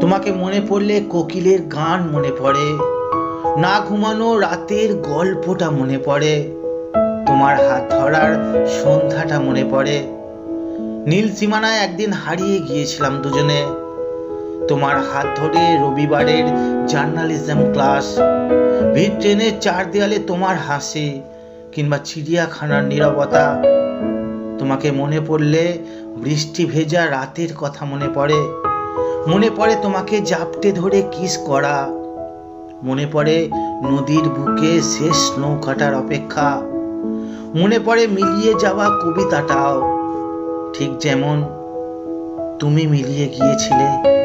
তোমাকে মনে পড়লে কোকিলের গান মনে পড়ে। না ঘুমানো রাতের গল্পটা মনে পড়ে। তোমার হাত ধরার সন্ধ্যাটা মনে পড়ে। নীল সীমানায় একদিন হারিয়ে গিয়েছিলাম দুজনে। তোমার হাত ধরে রবিবারের জার্নালিজম ক্লাস। ভিড় ট্রেনের চার দেয়ালে তোমার হাসি কিংবা চিড়িয়াখানার নীরবতা। তোমাকে মনে পড়লে বৃষ্টি ভেজা রাতের কথা মনে পড়ে। মনে পড়ে তোমাকে জাপটে ধরে কিস করা। মনে পড়ে নদীর বুকে শেষ নৌকাটার অপেক্ষা। মনে পড়ে মিলিয়ে যাওয়া কবিতাটাও। ঠিক যেমন তুমি মিলিয়ে গিয়েছিলে।